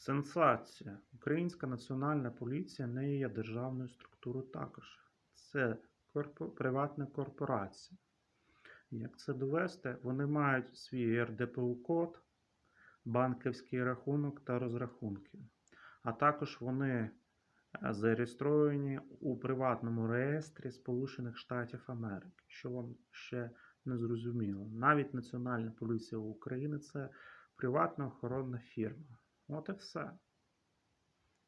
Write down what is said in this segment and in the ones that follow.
Сенсація. Українська національна поліція не є державною структурою також. Це корпо- приватна корпорація. Як це довести? Вони мають свій РДПУ-код, банківський рахунок та розрахунки. А також вони е, зареєстровані у приватному реєстрі Сполучених Штатів Америки, що вам ще не зрозуміло. Навіть Національна поліція України це приватна охоронна фірма. От і все.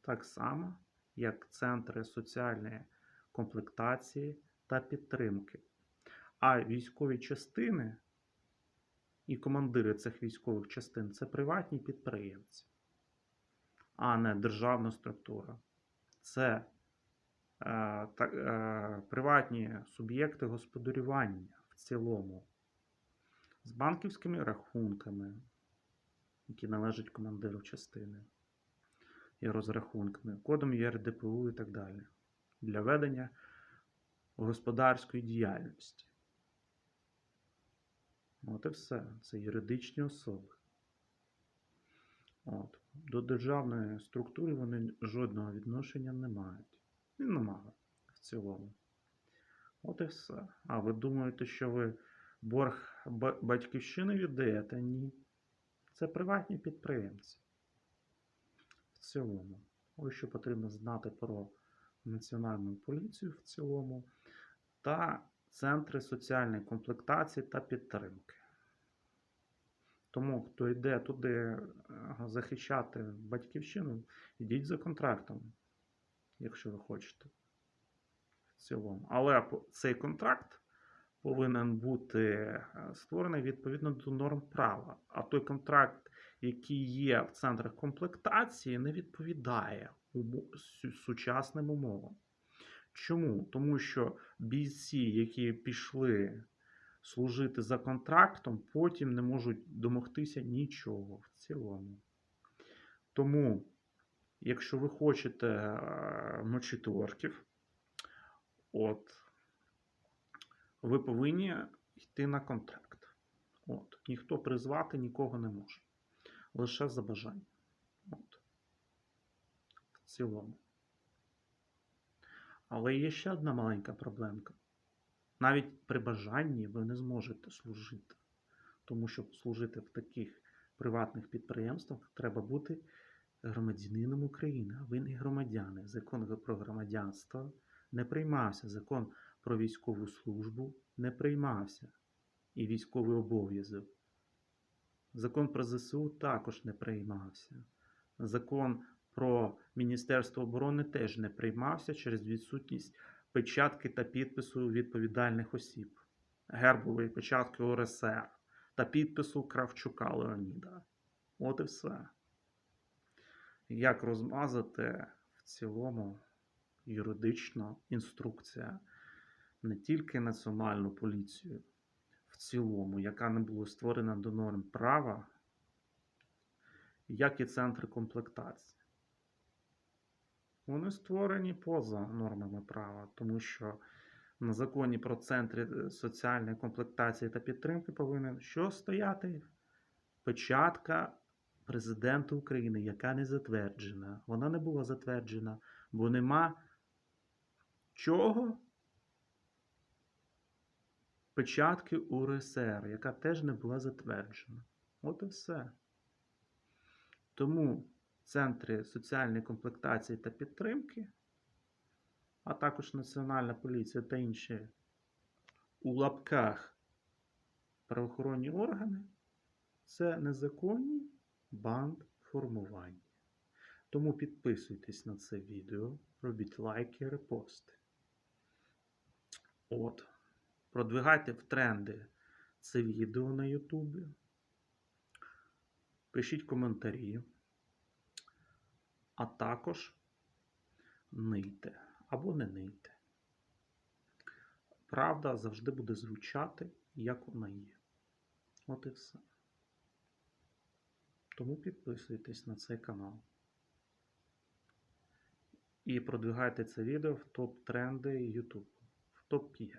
Так само, як центри соціальної комплектації та підтримки. А військові частини і командири цих військових частин це приватні підприємці, а не державна структура. Це е, та, е, приватні суб'єкти господарювання в цілому з банківськими рахунками, які належать командиру частини, і розрахунками, кодом ЄРДПУ і так далі, для ведення господарської діяльності. От і все. Це юридичні особи. От. До державної структури вони жодного відношення не мають. І не в цілому. От і все. А ви думаєте, що ви борг ба- батьківщини віддаєте? Ні. Це приватні підприємці. В цілому. Ось що потрібно знати про національну поліцію в цілому та центри соціальної комплектації та підтримки. Тому, хто йде туди е, захищати батьківщину, йдіть за контрактом, якщо ви хочете. В цілому. Але цей контракт повинен бути е, створений відповідно до норм права. А той контракт, який є в центрах комплектації, не відповідає сучасним умовам. Чому? Тому що бійці, які пішли служити за контрактом, потім не можуть домогтися нічого в цілому. Тому, якщо ви хочете е, мочити орків, от, ви повинні йти на контракт. От. Ніхто призвати нікого не може. Лише за бажанням. От. В цілому. Але є ще одна маленька проблемка. Навіть при бажанні ви не зможете служити. Тому що служити в таких приватних підприємствах треба бути громадянином України, а ви не громадяни. Закон про громадянство не приймався. Закон про військову службу не приймався. І військовий обов'язок. Закон про ЗСУ також не приймався. Закон про Міністерство оборони теж не приймався через відсутність печатки та підпису відповідальних осіб, гербової печатки ОРСР та підпису Кравчука Леоніда. От і все. Як розмазати в цілому юридична інструкція не тільки Національну поліцію в цілому, яка не була створена до норм права, як і центри комплектації. Вони створені поза нормами права, тому що на законі про центри е, соціальної комплектації та підтримки повинен що стояти? Печатка президента України, яка не затверджена. Вона не була затверджена, бо нема чого? Печатки УРСР, яка теж не була затверджена. От і все. Тому центри соціальної комплектації та підтримки, а також Національна поліція та інші у лапках правоохоронні органи це незаконні бандформування. Тому підписуйтесь на це відео, робіть лайки, репости. От. Продвигайте в тренди це відео на Ютубі. Пишіть коментарі а також нийте або не нийте. Правда завжди буде звучати, як вона є. От і все. Тому підписуйтесь на цей канал. І продвигайте це відео в топ-тренди YouTube, в топ-5.